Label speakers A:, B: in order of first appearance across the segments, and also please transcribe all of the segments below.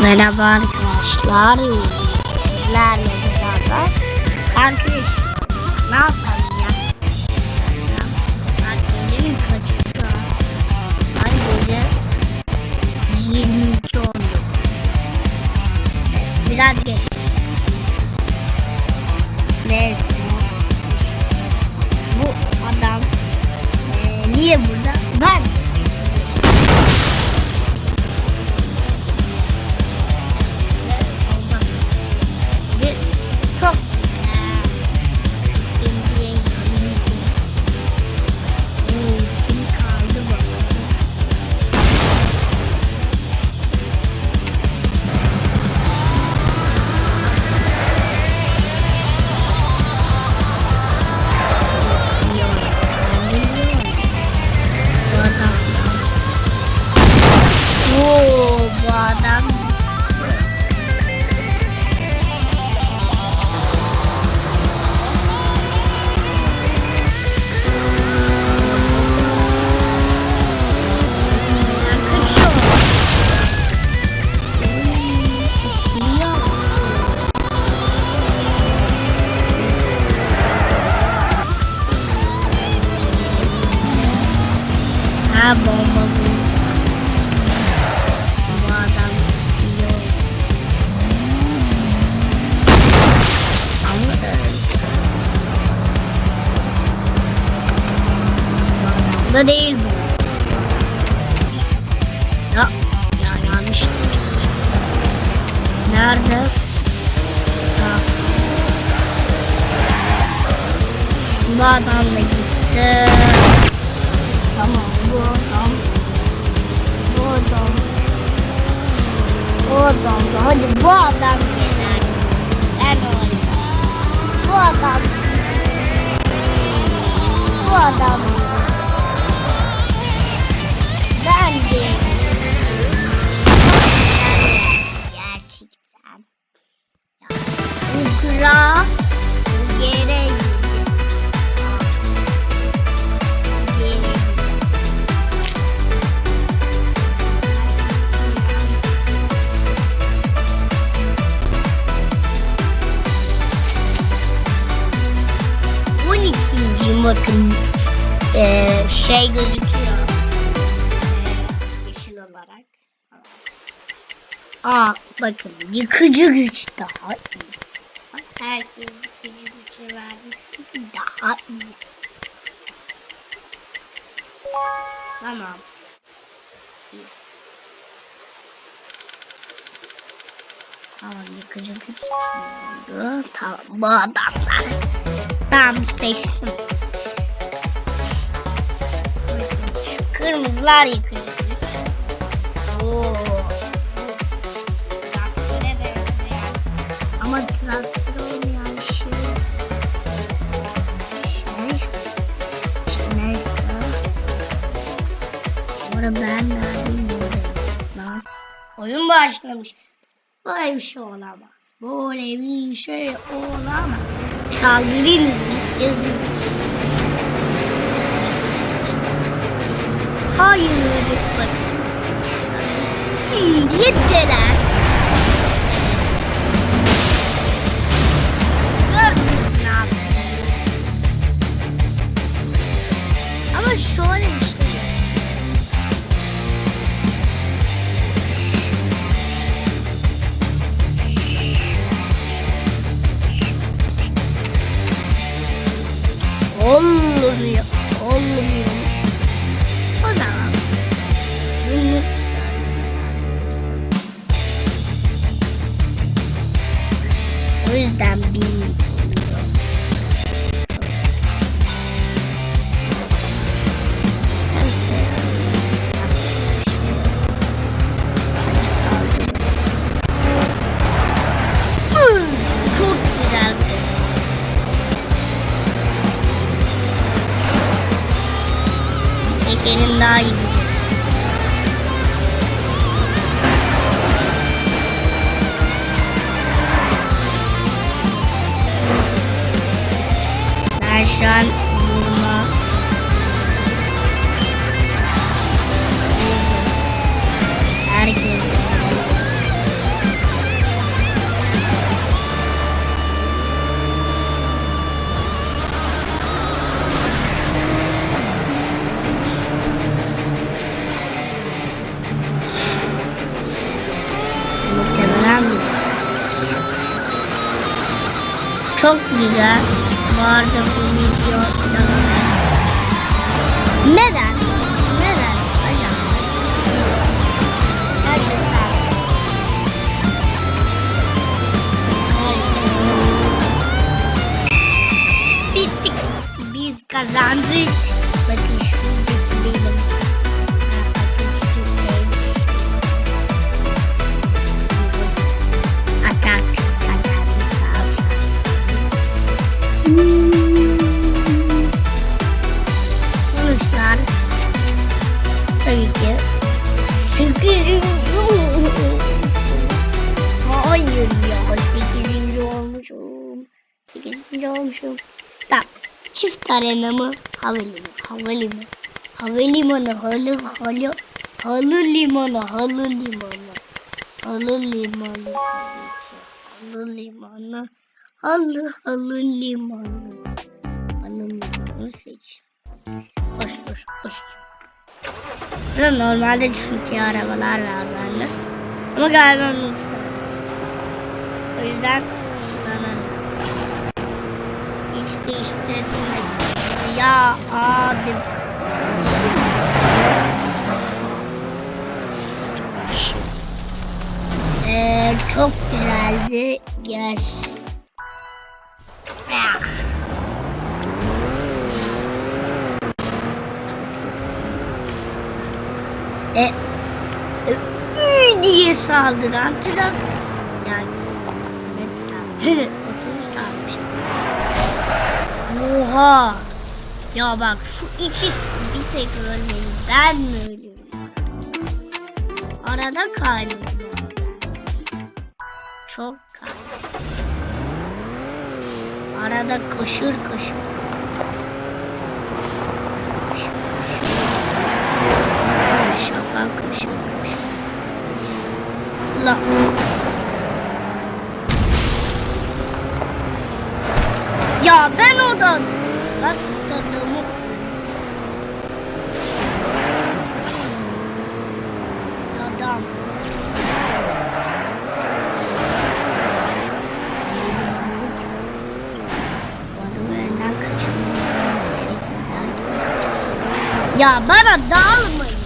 A: Merhaba arkadaşlar. Sizlerle beraber arkadaş ne yapalım ya? Saat gecenin kaçı şu an? Saat gece 22 oldu. Biraz geç. Neyse. Bu adam eee, niye burada? Da değil bu. Ya, ya yanlış. Nerede? Ha. Bu adam da gitti. Tamam bu adam. Bu adam. Bu adam da hadi bu adam. Ben oynayayım. Bu adam. Bu adam. Gözüküyor. Eee, yeşil olarak. Aa bakın yıkıcı güç daha iyi. Herkes yıkıcı gücü vermiş. Daha iyi. Tamam. İyi. Tamam yıkıcı güç. Tamam bu adamlar. Tamam seçtim. Kırmızılar yıkıcı güç. Oo. Traktöre benzeyen. Ama traktör olmayan şey. Şey. İşte neyse. Burada ben buradayım. Lan. Oyun başlamış. Böyle bir şey olamaz. Böyle bir şey olamaz. Kaldırayım yazın. Hayır. Bak. Hmm, yettiler. Gördünüz ne yaptım. Ama şöyle bir şey. Olmuyor. Olmuyor. O yüzden bilmiyorum. Güzel. Tekerin daha iyi. Arkadaşlar buna herkes Çok güzel. Vardı bu video. Neden? Neden? Bittik. Biz kazandık. Çift arena mı? Havalimanı. Havalimanı. Havalimanı. Halı halı. Halı limanı. Halı limanı. Halı limanı. Halı limanı. Halı halı limanı. Halı limanı seç. Boş boş boş. Burada normalde çünkü arabalar var bende. Ama galiba. O yüzden. Hiç değiştirmedim. Ya abim. Ee, çok güzeldi. Gel. Ah. E, e, diye saldıran tren. Yani ne. Oha. Ya bak şu ikisi bir tek ölmeli. Ben mi ölüyorum? Arada kaynıyorum ben. Çok kaynıyorum. Arada. Koşur, koşur. Şaka koşur koşur. La. Ya ben oradan atladığımı adam. Bu adamı elinden kaçırmayın. Ya bana dalmayın.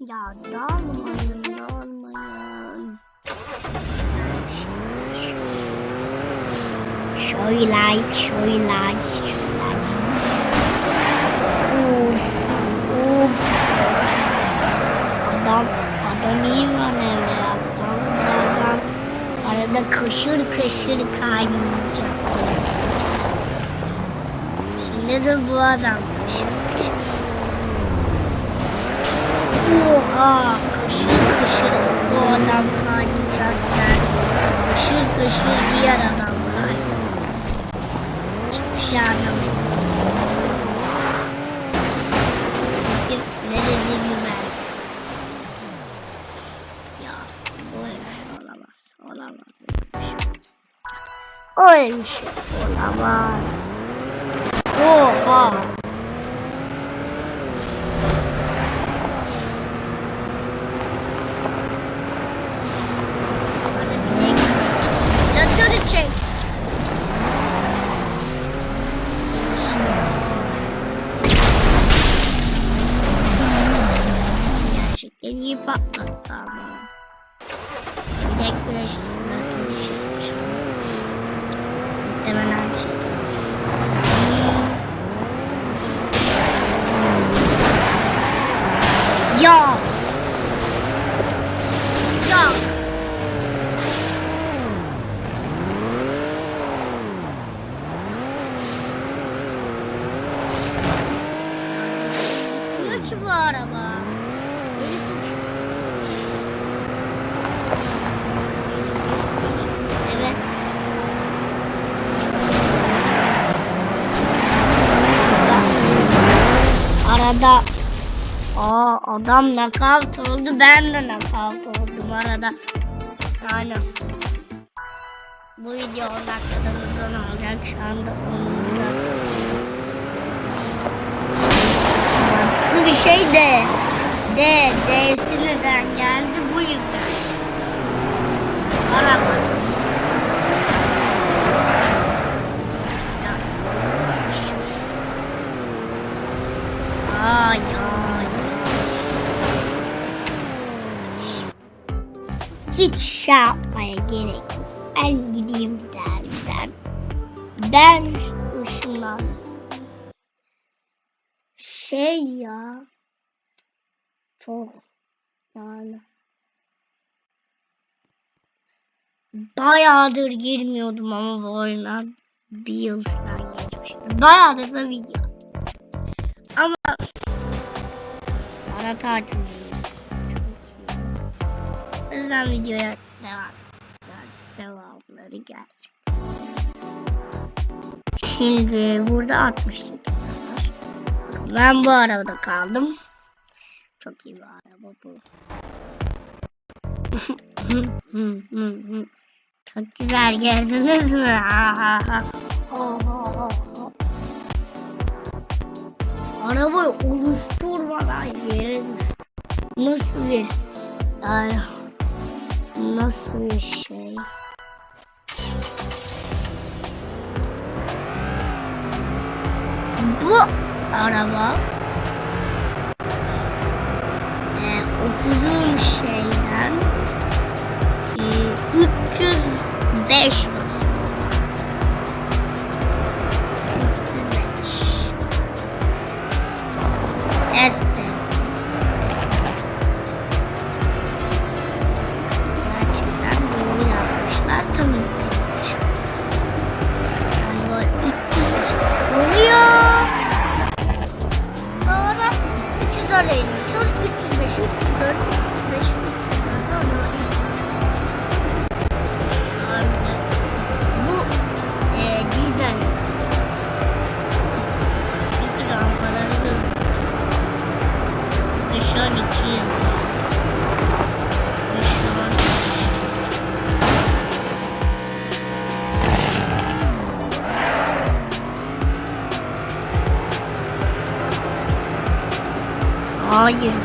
A: Ya dalmayın, dalmayın. Şöyle, şöyle, şöyle. Uf, uf. Adam, adam iyi manevra yaptı. Adam arada kışır kışır kaynayacak. De bu adam. Oha! Kışır kışır bu adam kaynayacak yani. Kışır kışır diğer adam var. Hiçbir şey anlamadım. Ne dediğimi ben. Ya şey olamaz. Olamaz. Olamaz. Oha! Döndürü Ya. Ya. Gitmiyor ki bu araba. Arada Adam nakavt oldu ben de nakavt oldum arada. Yani bu video 10 dakikadan uzun olacak şu anda 10 dakika. Mantıklı bir şey de de D'si neden geldi bu yüzden. Araba. Şey yapmaya gerek yok. Ben gideyim dersen. Ben ışınlan. Şey ya. Çok yani. Bayağıdır girmiyordum ama bu oyuna bir yıl falan geçmiş. Bayağıdır da video. Ama ara tatildeyiz. Çok iyi. O yüzden videoya devam. Devamları gelecek. Şimdi burada 60 var. Ben bu arabada kaldım. Çok iyi bir araba bu. Çok güzel geldiniz mi? Arabayı oluşturmadan yere. Nasıl bir ay, nasıl bir şey? Bu araba e, okuduğum şeyden e, 305 Hayır ya